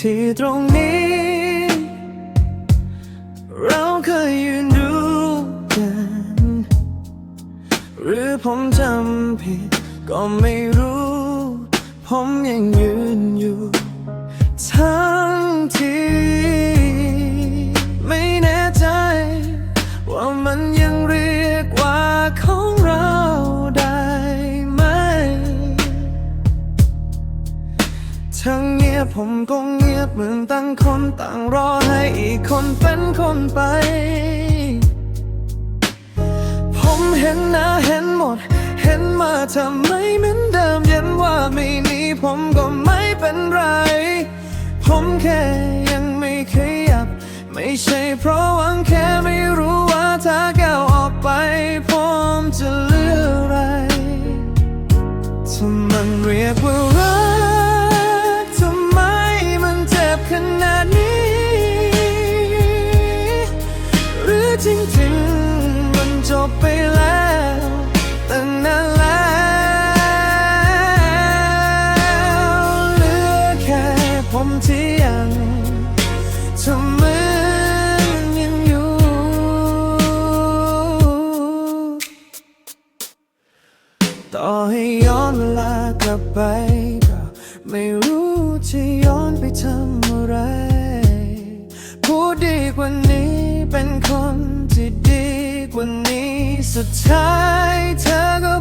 ที่ตรงนี้ เราเคยยืนดูกัน หรือผมจำผิดก็ไม่รู้ ผมยังยืนอยู่ ผมก็เงียบเหมือนต่างคนต่างรอให้อีกคนเป็นคนไป ผมเห็นหน้าเห็นหมด เห็นมาทำไมเหมือนเดิมเย็นว่าไม่หนีผมก็ไม่เป็นไร ผมแค่ยังไม่ขยับ ไม่ใช่เพราะหวังแค่ไม่รู้ว่าถ้าก้าวออกไป ผมจะเหลืออะไรถ้ามันเรียกว่า ต่อให้ย้อนเวลากลับไปก็ไม่รู้จะย้อนไปทำอะไร พูดดีกว่านี้เป็นคนที่ดีกว่านี้สุดท้ายเธอก็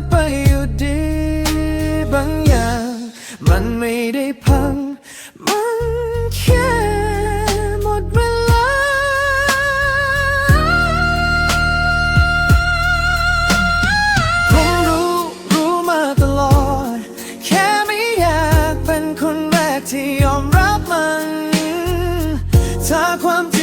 ความ